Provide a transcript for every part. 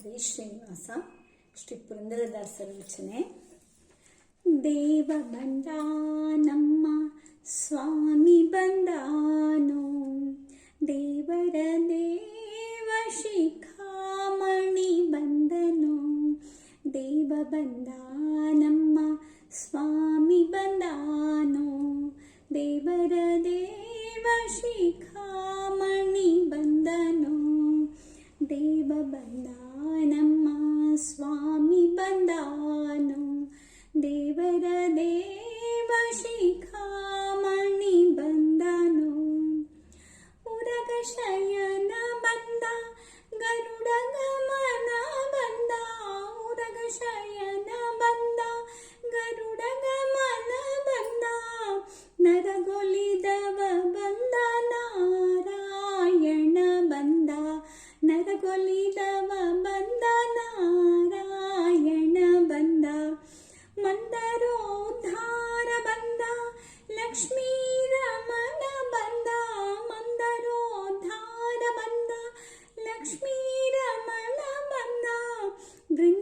ಹರಿ ಶ್ರೀನಿವಾಸ ಶ್ರೀ ಪುರಂದರದಾಸರ ರಚನೆ. ದೇವ ಬಂದ ನಮ್ಮ ಸ್ವಾಮಿ ಬಂದಾನೋ. ದೇವರ ದೇವ ಶಿಖಾಮಣಿ ಬಂದನು. ದೇವ ಬಂದ ನಮ್ಮ ಸ್ವಾಮಿ ಬಂದಾನೋ. ದೇವರ ದೇವ ಶಿಖಾಮಣಿ ಬಂದನು. ದೇವ ಬಂದ ನಮ್ಮ ಸ್ವಾಮಿ ಬಂದಾನು ದೇವರ ದೇವ ಶಿಖಾಮಣಿ ಬಂದನು ಉರಗ ಶಯನ ಬಂದ ಗರುಡ ಗಮನ ಬಂದ ಉರಗ ಶಯನ ಬಂದ ಗರುಡ ಗಮನ ಬಂದ ನರಗೊಲಿದವ ಬಂದ ನಾರಾಯಣ ಬಂದ ನರಗೊಲಿದವ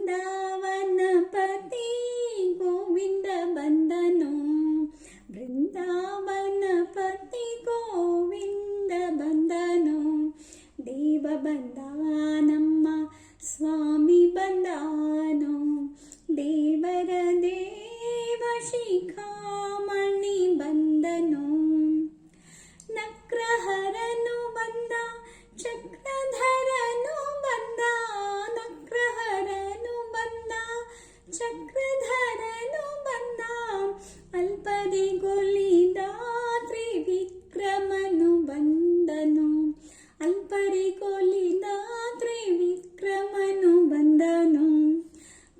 वृन्दावनपति गोविन्द बन्दनो बृन्दावनपति गोविन्द बनो देवबन्दानम्मा स्वामी बन्दानो देवरदेव शिखा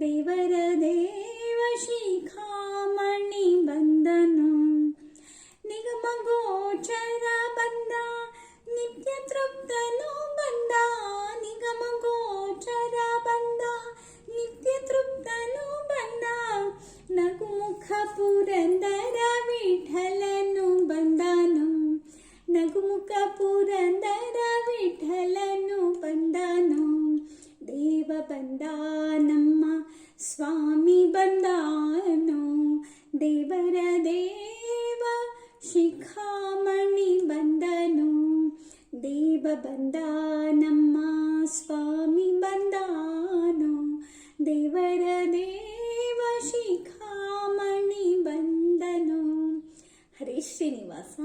దేవరదేవ శిఖామణి వందనం. నిగమగోచర బంద నిత్య తృప్తను బంద నిగమగోచర బంద నిత్య తృప్తను బంద నగు ముఖ పురందర విఠలను బందను నగు ముఖ పురందర విఠలను బందను ದೇವ ಬಂದ ನಮ್ಮ ಸ್ವಾಮಿ ಬಂದಾನು. ದೇವರ ದೇವ ಶಿಖಾಮಣಿ ಬಂದನು. ದೇವ ಬಂದ ನಮ್ಮ ಸ್ವಾಮಿ ಬಂದಾನು. ದೇವರ ದೇವ ಶಿಖಾಮಣಿ ಬಂದನು. ಹರೇ ಶ್ರೀನಿವಾಸ.